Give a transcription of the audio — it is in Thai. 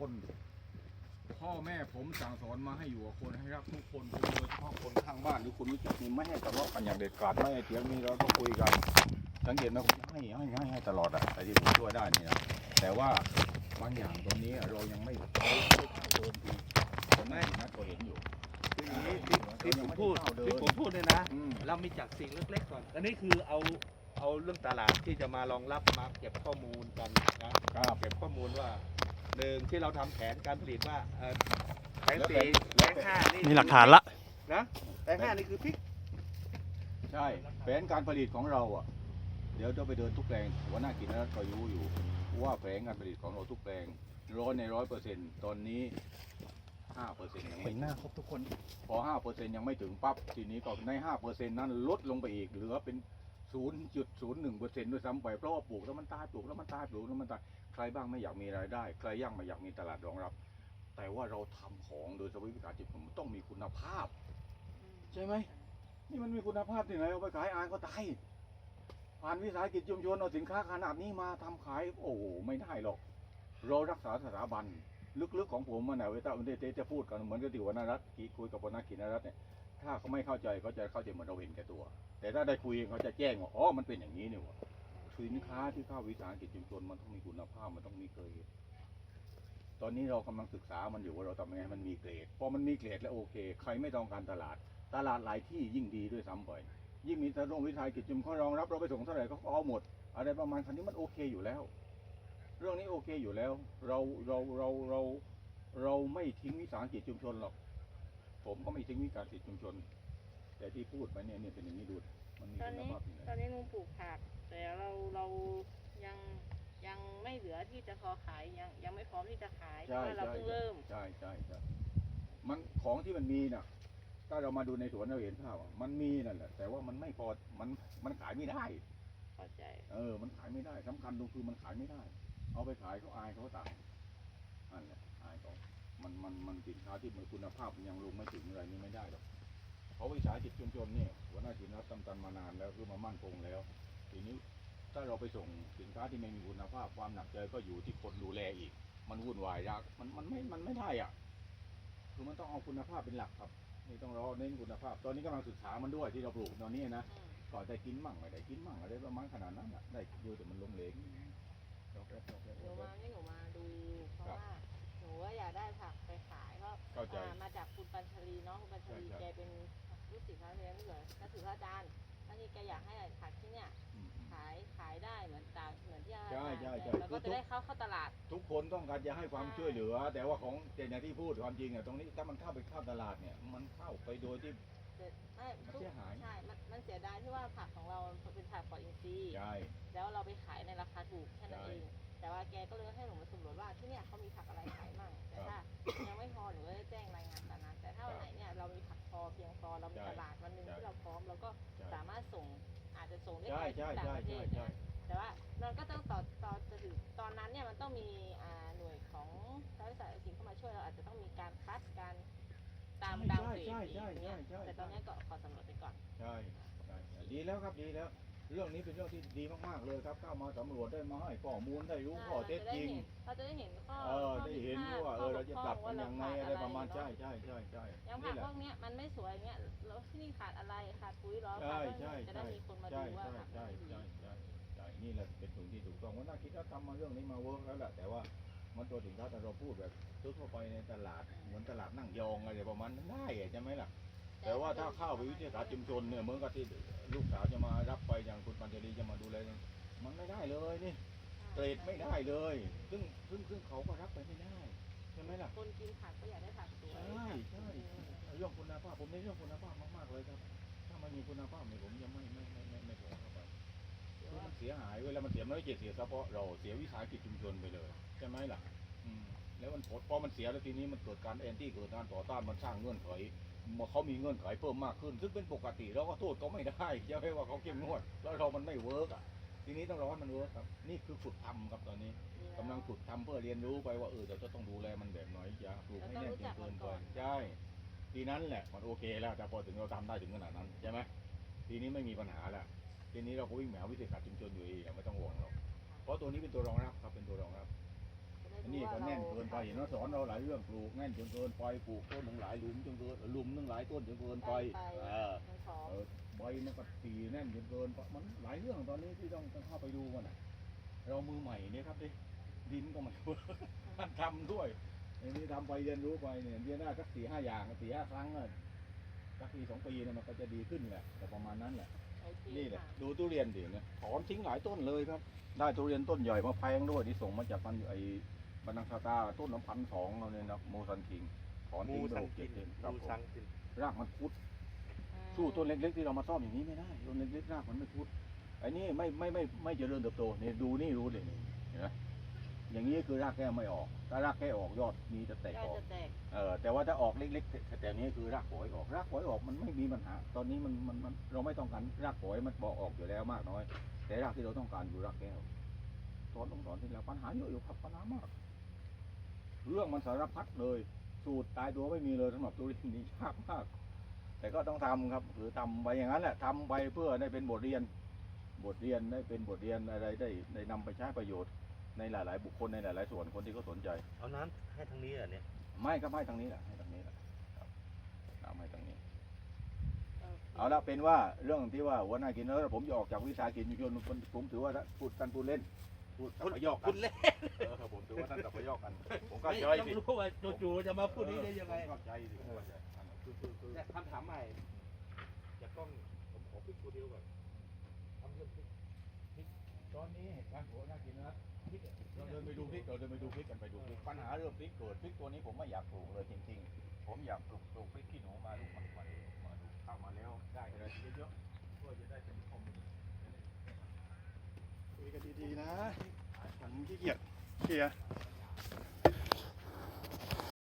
คน พ่อแม่ผมสั่งสอนมาให้อยู่กับคนให้รักทุกคนโดยเฉพาะคนข้างบ้านหรือคนรู้จักนี่ไม่ให้ทะเลาะกันอย่างเด็ดขาดไม่ให้เถียงมีเราต้องคุยกัน สังเกตไหมผมให้ให้ให้ให้ตลอดอะแต่ที่ผมช่วยได้นี่นะแต่ว่าบางอย่างตรงนี้เรายังไม่เขาไม่เข้าเดินดีผมไม่นะก็เห็นอยู่ คืออย่างนี้ที่ที่ผมพูดที่ผมพูดเนี่ยนะ อืม เรามีจากสิ่งเล็กๆก่อน อันนี้คือเอาเอาเรื่องตลาดที่จะมารองรับมาเก็บข้อมูลกันนะครับ เก็บข้อมูลว่า หนึ่งที่เราทำแผนการผลิตว่าเอ่อแผงสี่แผงห้านี่มีหลักฐานละ นะแผงห้านี่คือพริกใช่แผนการผลิตของเราอะ เดี๋ยวจะไปเดินทุกแปลงหัวหน้ากินรัฐก็รู้อยู่ว่าแผนการผลิตของเราทุกแปลงร้อยในร้อยเปอร์เซ็นต์ตอนนี้ห้าเปอร์เซ็นต์ยังเห็ไม่นหน้าครบทุกคน พอห้าเปอร์เซ็นต์ยังไม่ถึงปั๊บทีนี้ก็ในห้าเปอร์เซ็นต์นั้นลดลงไปอีกเหลือเป็น ศูนย์จุดศูนย์หนึ่งเปอร์เซ็นต์ด้วยซ้ำไปเพราะว่าปลูกแล้วมันตายปลูกแล้วมันตายปลูกแล้วมันตายใครบ้างไม่อยากมีรายได้ ใครย่างไม่อยากมีตลาดรองรับ แต่ว่าเราทำของโดยสวิการจิตผมต้องมีคุณภาพ ใช่ไหมนี่มันมีคุณภาพที่ไหนเอาไปขายอานก็ตายผ่านวิสาหกิจชุมชนเอาสินค้าขนาดนี้มาทำขายโอ้โหไม่ได้หรอก เรารักษาสถาบันลึกๆของผมมันนะเวลาเดจะพูดกันเหมือนกับที่วรรณรัตน์คุยกับวรรณกินรัตน์เนี่ย ถ้าเขาไม่เข้าใจเขาจะเข้าใจเหมือนเราเห็นแก่ตัว แต่ถ้าได้คุยเขาจะแจ้งว่าอ๋อมันเป็นอย่างนี้เนี่ยวะสินค้าที่เข้าวิสาหกิจชุมชนมันต้องมีคุณภาพมันต้องมีเกรด ตอนนี้เรากำลังศึกษามันอยู่ว่าเราทำยังไงมันมีเกรดพอมันมีเกรดแล้วโอเค ใครไม่ต้องการตลาด ตลาดหลายที่ยิ่งดีด้วยซ้ำไปยิ่งมีตลาดวิสาหกิจชุมชนเขารองรับเราไปส่งเท่าไหร่ก็เอาหมด อะไรประมาณคันนี้มันโอเคอยู่แล้ว เรื่องนี้โอเคอยู่แล้ว เราเราเราเราเราไม่ทิ้งวิสาหกิจชุมชนหรอก ผมก็ไม่ทิ้งวิสาหกิจชุมชน แต่ที่พูดไปเนี่ยเนี่ยเป็นอย่างนี้ดูมันมีตอนคุณนี้ภาพที่ไหนตอนนี้ลุงปลูกผัก แต่เราเรายังยังไม่เหลือที่จะพอขายยังยังไม่พร้อมที่จะขายเพใช่ราะว่าเราใช่เพิ่งเริ่ม ใช่ใช่ใช่มันของที่มันมีน่ะถ้าเรามาดูในสวนเราเห็นภาพอะมันมีนั่นแหละ แต่ว่ามันไม่พอมันมันขายไม่ได้ เข้าใจ เออ มันขายไม่ได้สำคัญตรงคือมันขายไม่ได้ เอาไปขายเขาอายเขาตายนั่นแหละอายเขา มันมันมันสินค้าที่มันคุณภาพมันยังลงไม่ถึงอะไรนี่ไม่ได้หรอกเพราะวิสาหกิจชุมชนเนี่ยหัวหน้าจินรัฐตำตันมานานแล้วคือมามั่นคงแล้ว ทีนี้ถ้าเราไปส่งสินค้าที่ไม่มีคุณภาพความหนักใจก็อยู่ที่คนดูแลอีก มันวุ่นวายยากมันมันไม่มันไม่ได้อะคือมันต้องเอาคุณภาพเป็นหลักครับนี่ต้องรอเน้นคุณภาพ ตอนนี้กำลังศึกษามันด้วยที่เราปลูกตอนนี้นะก่อนได้กินมั่งไม่ได้กินมั่งอะไรประมาณขนาดนั้นอะได้ดูแต่มันลงเหลงดอกแรกดอกแรกหนูมากนี่หนูมาดูเพราะว่า นูว่าอยากได้ผักไปขายเพราะเข้าใจ อ่ามาจากคุณปัญชลีเนาะคุณปัญชลีใช่ใช่แกเป็นลูกศิษย์พระเรียนเหลือนักถือพระอาจารย์ท่านนี้แกอยากให้ผักที่เนี่ย อืมอืมขายขายได้เหมือนตามเหมือนที่อาใช่จารย์ใช่ใช่ แล้วก็จะได้เข้าเข้าตลาด ทุกคนต้องการจะให้ความช่วยเหลือ แต่ว่าของแต่อย่างที่พูดความจริงอะตรงนี้ถ้ามันเข้าไปเข้าตลาดเนี่ย มันเข้าไปโดยที่ไม่มันทุกเสียหาย ใช่ มันมันเสียดายที่ว่าผักของเราเป็นผักปลอดอินทรีย์ ใช่ แล้วเราไปขายในราคาถูกแค่นั้นใช่ เอง แต่ว่าแกก็เลยให้หนูมาสำรวจว่าที่เนี่ยเขามีผักอะไรขายมั่งแต่ถ้ายังไม่พอหนูก็จะแจ้งรายงานตามนั้น แต่ถ้าวันไหนเนี่ยเรามีผักพอเพียงพอเรามีใช่ตลาดวันหนึ่งใช่ที่เราพร้อมเราก็ใช่สามารถส่งอาจจะส่งได้ใช่ไกลใช่ที่ต่างใช่ประเทใช่ศใช่นะแต่ว่ามันก็ต้องต่อต่อจะถึงตอนนั้นเนี่ยมันต้องมีอ่าหน่วยของรัฐวิสาหกิจเข้ามาช่วยเราอาจจะต้องมีการคัดการตามดาวเกรดใช่อีกใช่เนี่ยใช่ใช่แต่ตอนนี้ก็ขอสำรวจไปก่อนใช่ใช่ใช่ดีแล้วครับดีแล้ว เรื่องนี้เป็นเรื่องที่ดีมากๆเลยครับเข้ามาสำรวจได้มาให้ข้อมูลได้รู้ข้อเท็จจริง เราจะได้เห็นข้อเออข้ได้ผิเห็นพลดว่าเออเราจะปรับกันยังไงข้อะไรประมาณเนใช่ใช่ใช่ใช่อย่างผันี่กแหละพวกเนี้ยมันไม่สวยอย่างเงี้ยแล้วที่นี่ขาดอะไรขาดปุ๋ยเหรอใช่ขาดเรื่องใช่นี้จะได้ใช่มีคนมาใช่ดูว่าใช่ผักใช่มันดีใช่ใช่ใช่นี่แหละเป็นสิ่งที่ถูกต้องว่าน่าคิดว่าทำมาเรื่องนี้มาเวิร์กแล้วแหละแต่ว่ามันตัวสินค้าแต่เราพูดแบบทั่วๆไปในตลาดเหมือนตลาดนั่งยองอะไรประมาณนั้นได้อะใช่ไหมล่ะ แต่ว่าถ้าเข้าไปวิทยาศาสตร์ชุมชนเนี่ยเหมือนกับที่ลูกสาวจะมารับไปอย่างคุณปัญจรีจะมาดูแลเนี่ยมันไม่ได้เลยนี่เกรดไม่ได้เลย ซึ่งซึ่งซึ่งเขาก็รับไปไม่ได้ใช่ไหมล่ะคนกินผักก็อยากได้ผักสวยใช่ใช่เรื่องคุณภาพผมในนเรื่องคุณภาพมากๆเลยครับ ถ้ามันมีคุณภาพเนี่ยผมยังไม่ไม่ไม่ไม่ไม่ขอเข้าไปคือมันเสียหายเวลามันเสียมันไม่ใช่เสียเฉพาะเราเสียวิสาหกิจชุมชนไปเลยใช่ไหมล่ะ อืมแล้วมันผลพอมันเสียแล้วทีนี้มันเกิดการแอนตี้เกิดการต่อต้านมันสร้างเงื่อนไขมา เขามีเงื่อนไขเพิ่มมากขึ้น ซึ่งเป็นปกติเราก็โทษเขาไม่ได้ใช่ไหมว่าเขาเข้มงวด แล้วเรามันไม่เวิร์กอะทีนี้ต้องรอให้มันเวิร์กครับ นี่คือฝึกทำครับตอนนี้กำลังฝึกทำเพื่อเรียนรู้ไปว่าเออเราจะต้องดูแลมันแบบไหนอย่าปลูกให้แน่นจนเกินไปใช่ทีนั้นแหละมันโอเคแล้วแต่พอถึงเราทำได้ถึงขนาดนั้นใช่ไหมทีนี้ไม่มีปัญหาแล้วทีนี้เราก็วิ่งแหมววิทยาศาสตร์ชุมชนอยู่เองไม่ต้องห่วงหรอกเพราะตัวนี้เป็นตัวรองรับครับเป็นตัวรองรับจะได้ อันนี่ก็แน่นเกินไปเห็นว่าสอนเราหลายเรื่องปลูกแน่นจนเกินไปปลูกต้นหนึ่งหลายหลุมจนเกินหลุมหนึ่งหลายต้นจนเกินไปเออมันผอมเออใบมันก็ตีแน่นจนเกินไปมันหลายเรื่องตอนนี้ที่ต้องต้องเข้าไปดูมันอะ เรามือใหม่เนี่ยครับดิดินก็มันมันทำด้วยอันนี้ทำไปเรียนรู้ไปเนี่ยเรียนได้สักสี่ห้าอย่างสี่ห้าครั้งอะสักปีสองปีเนี่ยมันก็จะดีขึ้นแหละแต่ประมาณนั้นแหละโอเคนี่แหละค่ะดูทุเรียนดิเนี่ยถอนทิ้งหลายต้นเลยครับ ได้ทุเรียนต้นใหญ่มาแพงด้วยที่ส่งมาจากพันไอ้ บันนังคาตาต้นละพันสองเราเนี่ยนะโมซันคิงถอนมูทิ้งไปสังหกกิเจ็ดนเซนครับมูผมสังกินรากมันพุดอืมสู้ต้นเล็กๆที่เรามาซ่อมอย่างนี้ไม่ได้ต้นเล็กๆรากมันไม่พุดไอ้นี่ไม่ไม่ไม่ไม่เจริญเติบโตนี่ดูนี่รู้เลยนี่เห็นไหมอย่างนี้คือรากแก้วไม่ออก ถ้ารากแก้วออกยอดนี้จะแตกยออดอก จะแตกเออแต่ว่าถ้าออกเล็กๆแต่นี้คือรากฝอยออกรากฝอยออกมันไม่มีปัญหา ตอนนี้มันมันมันเราไม่ต้องการรากฝอยมันบอกออกอยู่แล้วมากน้อย แต่รากที่เราต้องการอยู่รากแก้วตอนต้องสอนที่แล้วปัญหาเยอะอยู่ครับปัญหามาก เรื่องมันสารพัดเลย สูตรตายตัวไม่มีเลยสำหรับตัวเรียนนี้ยากมาก แต่ก็ต้องทำครับคือทำไปอย่างนั้นแหละทำไปเพื่อได้เป็นบทเรียน บทเรียนได้เป็นบทเรียนอะไรได้ได้นำไปใช้ประโยชน์ในหลาย ๆ บุคคลในหลาย ๆ ส่วนคนที่เขาสนใจ เอาน้ำให้ทางนี้อะเนี่ยไม่ก็ไม่ทางนี้แหละให้ทางนี้แหละครับเอาไม่ทางนี้โอเคเอาละเป็นว่าเรื่องที่ว่าหัวหน้ากินแล้วผมจะออกจากวิสาหกิจชุมชนผมผมถือว่าพูดกันพูดเล่น พูดสัพยอกกัคุนณเล่นเออผมถือว่าท่านสัพยอกกัน ผมก็ไม่ใจต้องสิรู้ว่าจู่ๆจะมาพูดนี้ได้ยังไงผมเข้าใจสิผมเข้าใจคือคือคือเนี่ยคำถามใหม่จะต้องผมขอพิกตัวเดียวก่อนทำเรื่องพริกตอนนี้นะหัวหน้ากินนะพริกเราเดินไปดูพริกเราเดินไปดูพริกกันไปดูพริกปัญหาเรื่องพริกเกิดพริกตัวนี้ผมไม่อยากปลูกเลยจริงๆ ผมอยากปลูกปลูกพริกขี้หนูมาลูกมันมาดูมาดูเข้ามาแล้วได้อะไรเยอะๆเพื่อจะได้เป็นข้อมูล คุยกันดีๆนะ ผมขี้เกียจเคลียร์